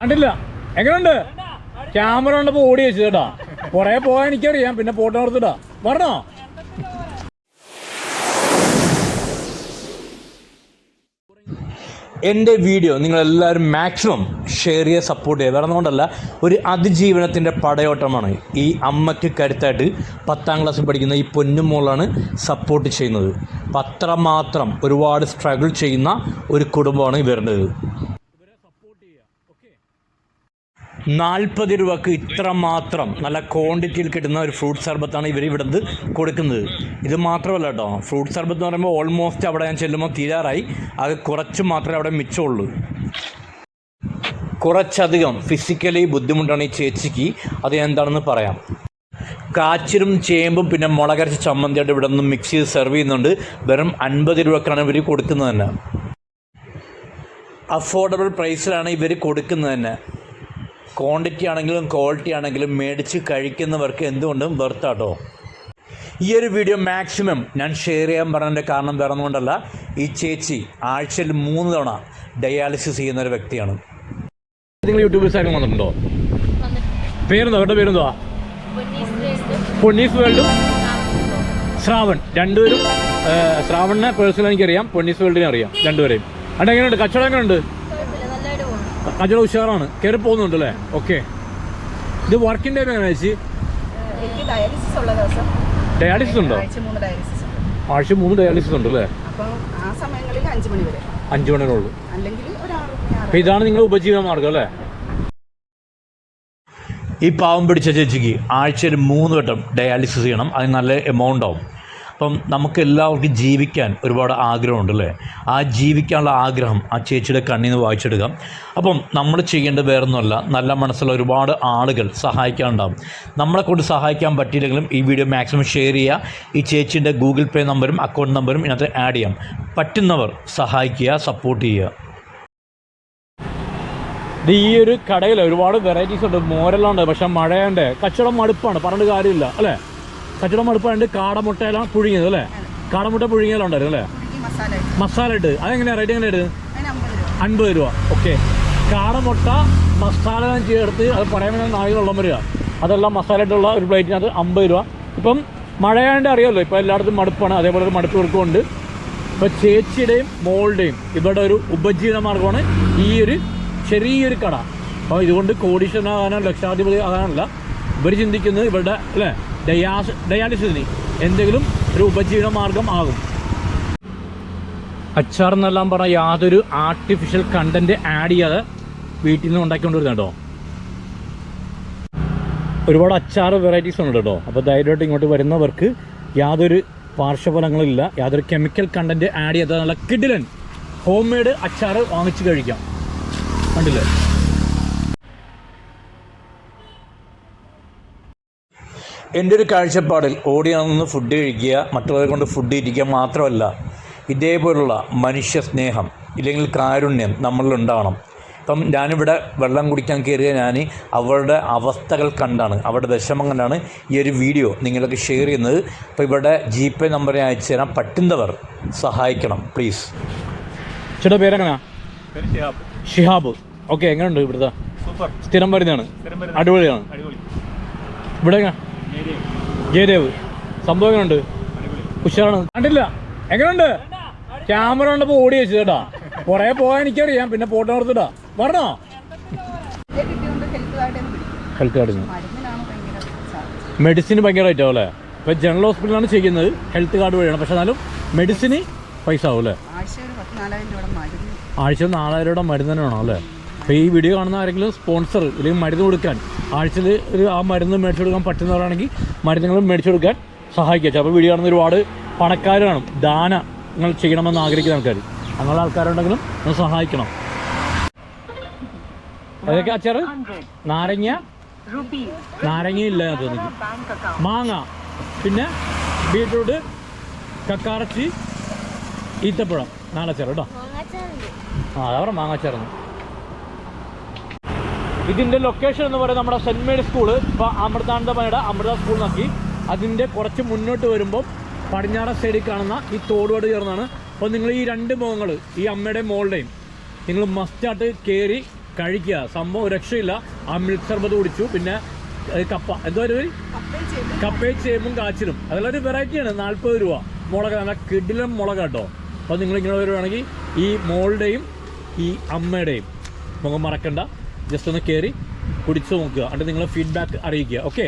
കണ്ടില്ല? എങ്ങനെയുണ്ട് ക്യാമറ കണ്ടപ്പോ ഓടി വെച്ചു കേട്ടാ. കൊറേ പോകാൻ എനിക്കറിയാം. പിന്നെ പോട്ടോ എടുത്തിട്ടാ പറഞ്ഞോ? എന്റെ വീഡിയോ നിങ്ങൾ എല്ലാവരും മാക്സിമം ഷെയർ ചെയ്യുക സപ്പോർട്ട് ചെയ്യുക. വേറെ കൊണ്ടല്ല ഒരു അതിജീവനത്തിന്റെ പടയോട്ടമാണ് ഈ അമ്മയ്ക്ക് കരുത്തായിട്ട് പത്താം ക്ലാസ്സിൽ പഠിക്കുന്ന ഈ പൊന്നുമോളാണ് സപ്പോർട്ട് ചെയ്യുന്നത്. അപ്പം അത്രമാത്രം ഒരുപാട് സ്ട്രഗിൾ ചെയ്യുന്ന ഒരു കുടുംബമാണ് ഇവരുടേത്. നാൽപ്പത് രൂപക്ക് ഇത്ര മാത്രം നല്ല ക്വാണ്ടിറ്റിയിൽ കിട്ടുന്ന ഒരു ഫ്രൂട്ട് സർബത്താണ് ഇവർ ഇവിടുന്ന് കൊടുക്കുന്നത്. ഇത് മാത്രമല്ല കേട്ടോ ഫ്രൂട്ട് സർബത്ത് എന്ന് പറയുമ്പോൾ ഓൾമോസ്റ്റ് അവിടെ ഞാൻ ചെല്ലുമ്പോൾ തീരാറായി. അത് കുറച്ച് മാത്രമേ അവിടെ മിച്ചമുള്ളൂ. കുറച്ചധികം ഫിസിക്കലി ബുദ്ധിമുട്ടാണ് ഈ ചേച്ചിക്ക്. അത് എന്താണെന്ന് പറയാം. കാച്ചിലും ചേമ്പും പിന്നെ മുളകരച്ച ചമ്മന്തിയായിട്ട് ഇവിടെ നിന്ന് മിക്സ് ചെയ്ത് സെർവ് ചെയ്യുന്നുണ്ട്. വെറും അൻപത് രൂപക്കാണ് ഇവർ കൊടുക്കുന്നത് തന്നെ. അഫോർഡബിൾ പ്രൈസിലാണ് ഇവർ കൊടുക്കുന്നത് തന്നെ. ക്വാണ്ടിറ്റി ആണെങ്കിലും ക്വാളിറ്റി ആണെങ്കിലും മേടിച്ച് കഴിക്കുന്നവർക്ക് എന്തുകൊണ്ടും വെർത്താട്ടോ ഈ ഒരു വീഡിയോ മാക്സിമം ഞാൻ ഷെയർ ചെയ്യാൻ പറഞ്ഞതിന്റെ കാരണം വേറെ ഒന്നുകൊണ്ടല്ല ഈ ചേച്ചി ആഴ്ചയിൽ മൂന്ന് തവണ ഡയാലിസിസ് ചെയ്യുന്ന ഒരു വ്യക്തിയാണ്. നിങ്ങൾ യൂട്യൂബിൽ സാധനം വന്നിട്ടുണ്ടോ? പേരെന്തോ അവരുടെ പേരെന്തോ പൊന്നീസ് വേൾഡും. ശ്രാവൺ. രണ്ടുപേരും ശ്രാവണിനെ പേഴ്സണൽ എനിക്കറിയാം പൊന്നീസ് വേൾഡിനെ അറിയാം രണ്ടുപേരെയും. അവിടെ എങ്ങനെയുണ്ട് കച്ചവടം എങ്ങനെയുണ്ട്? കച്ചവടം ഉഷാറാണ്. കയറി പോകുന്നുണ്ട് അല്ലേ ഓക്കെ ഇത് വർക്കിംഗ് ടൈം എങ്ങനെയാ ചേച്ചി? ഡയാലിസിസ് ഉള്ള ദിവസം. ഡയാലിസിസ് ഉണ്ടോ? ആഴ്ച മൂന്ന് ഡയാലിസിസ് ഉണ്ട്. ആഴ്ച മൂന്ന് ഡയാലിസിസ് ഉണ്ട് അല്ലേ? അഞ്ചു ആ സമയങ്ങളിൽ അഞ്ച് മണി വരെ. അഞ്ച് അല്ലെങ്കിൽ ഇതാണ് നിങ്ങളുടെ ഉപജീവന മാർഗം അല്ലേ? ഈ പാവം പിടിച്ച ചേച്ചിക്ക് ആഴ്ചയിൽ മൂന്ന് വട്ടം ഡയാലിസിസ് ചെയ്യണം. അതിന് നല്ല എമൗണ്ട് ആവും. അപ്പം നമുക്ക് എല്ലാവർക്കും ജീവിക്കാൻ ഒരുപാട് ആഗ്രഹമുണ്ട് അല്ലേ? ആ ജീവിക്കാനുള്ള ആഗ്രഹം ആ ചേച്ചിയുടെ കണ്ണിൽ നിന്ന് വായിച്ചെടുക്കാം. അപ്പം നമ്മൾ ചെയ്യേണ്ടത് വേറൊന്നുമല്ല നല്ല മനസ്സുള്ള ഒരുപാട് ആളുകൾ സഹായിക്കാനുണ്ടാവും. നമ്മളെ കൊണ്ട് സഹായിക്കാൻ പറ്റിയില്ലെങ്കിലും ഈ വീഡിയോ മാക്സിമം ഷെയർ ചെയ്യുക. ഈ ചേച്ചീന്റെ ഗൂഗിൾ പേ നമ്പറും അക്കൗണ്ട് നമ്പറും ഇതിനകത്ത് ആഡ് ചെയ്യാം. പറ്റുന്നവർ സഹായിക്കുക സപ്പോർട്ട് ചെയ്യുക. ഈ ഒരു കടയിൽ ഒരുപാട് വെറൈറ്റീസ് ഉണ്ട്. മോരെല്ലാം ഉണ്ട്. പക്ഷെ മഴയുണ്ട് കച്ചവടം മടുപ്പാണ്. പറഞ്ഞിട്ട് കാര്യമില്ല. അല്ലേ? കച്ചവടം മടുപ്പായിട്ട് കാടമുട്ടയില പുഴുങ്ങിയത് അല്ലേ? കാടമുട്ട പുഴുങ്ങിയാലുണ്ടായിരുന്നു അല്ലേ? മസാല ഇട്ട്. അതെങ്ങനെയാ അതെങ്ങനെയാണ് റേറ്റ് എങ്ങനെയാണ് അൻപത് രൂപ. ഓക്കെ. കാടമുട്ട മസാല ചേർത്ത് അത് പറയാൻ നാല് വെള്ളം വരിക. അതെല്ലാം മസാല ഇട്ടുള്ള ഒരു പ്ലേറ്റിനകത്ത് അമ്പത് രൂപ. ഇപ്പം മഴയാണ്ട് അറിയാമല്ലോ ഇപ്പോൾ എല്ലായിടത്തും മടുപ്പാണ്. അതേപോലെ ഒരു മടുപ്പ് കൊടുക്കുന്നുണ്ട്. ഇപ്പോൾ ചേച്ചിയുടെയും മോളുടെയും ഇവരുടെ ഒരു ഉപജീവന മാർഗമാണ് ഈ ഒരു ചെറിയൊരു കട. അപ്പോൾ ഇതുകൊണ്ട് കോടീശ്വരനാകാനോ ലക്ഷാധിപതി ആകാനല്ല ഇവർ ചിന്തിക്കുന്നത് ഇവരുടെ അല്ലേ? ഡയാസ് ഡയാലിസിസിന് എന്തെങ്കിലും ഒരു ഉപജീവന മാർഗം ആകും. അച്ചാർ എന്നെല്ലാം പറഞ്ഞാൽ യാതൊരു ആർട്ടിഫിഷ്യൽ കണ്ടന്റ് ആഡ് ചെയ്യാതെ വീട്ടിൽ നിന്ന് ഉണ്ടാക്കിക്കൊണ്ടിരുന്ന കേട്ടോ. ഒരുപാട് അച്ചാർ വെറൈറ്റീസ് ഉണ്ട് കേട്ടോ. അപ്പോൾ ധൈര്യമായിട്ട് ഇങ്ങോട്ട് വരുന്നവർക്ക് യാതൊരു പാർശ്വഫലങ്ങളില്ല യാതൊരു കെമിക്കൽ കണ്ടന്റ് ആഡ് ചെയ്യാതെ നല്ല കിഡിലൻ ഹോം മെയ്ഡ് അച്ചാർ വാങ്ങിച്ച് കഴിക്കാം. കണ്ടില്ലേ? എന്റെ ഒരു കാഴ്ചപ്പാടിൽ ഓടിയാണെന്ന് ഫുഡ് കഴിക്കുക മറ്റുള്ളവരെ കൊണ്ട് ഫുഡ് ഇരിക്കുക മാത്രമല്ല ഇതേപോലുള്ള മനുഷ്യ സ്നേഹം ഇല്ലെങ്കിൽ കാരുണ്യം നമ്മളിൽ ഉണ്ടാവണം. ഇപ്പം ഞാനിവിടെ വെള്ളം കുടിക്കാൻ കയറിയ ഞാൻ അവരുടെ അവസ്ഥകൾ കണ്ടാണ്. അവരുടെ വിഷമം കണ്ടാണ് ഈ ഒരു വീഡിയോ നിങ്ങൾക്ക് ഷെയർ ചെയ്യുന്നത്. അപ്പോൾ ഇവിടെ ജി പേ നമ്പർ ഞാൻ അയച്ചു തരാം. പറ്റുന്നവർ സഹായിക്കണം പ്ലീസ് ചേട്ടാ പേരെങ്ങനാ? ഷിഹാബ്. ഓക്കെ എങ്ങനെയുണ്ട് ഇവിടുത്തെ? സൂപ്പർ. സ്ഥിരം വരുന്നതാണ് അടിപൊളിയാണ്. അടിപൊളി. ഇവിടെ ജയദേവ് സംഭവം എങ്ങനെയുണ്ട് ഉഷാറാണ്. കണ്ടില്ല. എങ്ങനെയുണ്ട് ക്യാമറ കണ്ടപ്പോ ഓടി വെച്ചു കേട്ടാ. കൊറേ പോയാൽ എനിക്കറിയാം. പിന്നെ ഫോട്ടോ എടുത്തിട്ടാ. പറഞ്ഞോ? ഹെൽത്ത് കാർഡിന് മെഡിസിന് ഭയങ്കര റേറ്റ് ആവും അല്ലേ ഇപ്പൊ ജനറൽ ഹോസ്പിറ്റലാണ് ചെയ്യുന്നത്. ഹെൽത്ത് കാർഡ് വഴിയാണ്. പക്ഷെ എന്നാലും മെഡിസിന് പൈസ ആവും അല്ലേ? ആഴ്ച നാലായിരം രൂപ മരുന്ന്. ആഴ്ച നാലായിരം രൂപ മരുന്ന് തന്നെ അല്ലേ? അപ്പോൾ ഈ വീഡിയോ കാണുന്ന ആരെങ്കിലും സ്പോൺസർ ഇല്ലെങ്കിൽ മരുന്ന് കൊടുക്കാൻ ആഴ്ചയിൽ ഒരു ആ മരുന്ന് മേടിച്ചു കൊടുക്കാൻ പറ്റുന്നവരാണെങ്കിൽ മരുന്നുകൾ മേടിച്ചു കൊടുക്കാൻ സഹായിക്കുക അപ്പോൾ വീഡിയോ കാണുന്ന ഒരുപാട് പണക്കാരാണ്. കാണും ദാനങ്ങൾ ചെയ്യണമെന്ന് ആഗ്രഹിക്കുന്ന ആൾക്കാർ അങ്ങനെയുള്ള ആൾക്കാരുണ്ടെങ്കിലും ഒന്ന് സഹായിക്കണം. അതൊക്കെ അച്ചാറ്? നാരങ്ങ. നാരങ്ങ ഇല്ല തോന്നി മാങ്ങ. പിന്നെ ബീട്രൂട്ട് കക്കാറച്ചി ഈത്തപ്പഴം നാലച്ചാറ് കേട്ടോ. ആ അതവിടെ പറഞ്ഞ ഇതിന്റെ ലൊക്കേഷൻ എന്ന് പറയുന്നത് നമ്മുടെ സെന്റ് മേരി സ്കൂൾ ഇപ്പൊ അമൃതാനന്ദമയുടെ അമൃത സ്കൂൾ നോക്കി. അതിന്റെ കുറച്ച് മുന്നോട്ട് വരുമ്പോൾ പടിഞ്ഞാറ സൈഡിൽ കാണുന്ന ഈ തോടുപാട് ചേർന്നാണ്. അപ്പോൾ നിങ്ങൾ ഈ രണ്ട് മുഖങ്ങൾ ഈ അമ്മയുടെയും മോളുടെയും നിങ്ങൾ മസ്റ്റായിട്ട് കയറി കഴിക്കുക. സംഭവം രക്ഷയില്ല. ആ മിൽക്ക് സർബത്ത് കുടിച്ചു. പിന്നെ കപ്പ. എന്തോ ഒരു കപ്പയും ചേമ്പും കാച്ചിലും. അതെല്ലാം ഒരു വെറൈറ്റിയാണ് നാൽപ്പത് രൂപ. മുളക് നല്ല കിടിലം മുളക് കേട്ടോ അപ്പോൾ നിങ്ങളിങ്ങനെ വരുവാണെങ്കിൽ ഈ മോളുടെയും ഈ അമ്മയുടെയും മുഖം മറക്കണ്ട. ജസ്റ്റ് ഒന്ന് കയറി കുടിച്ചു നോക്കുക. എന്നിട്ട് നിങ്ങളെ ഫീഡ്ബാക്ക് അറിയിക്കുക. ഓക്കെ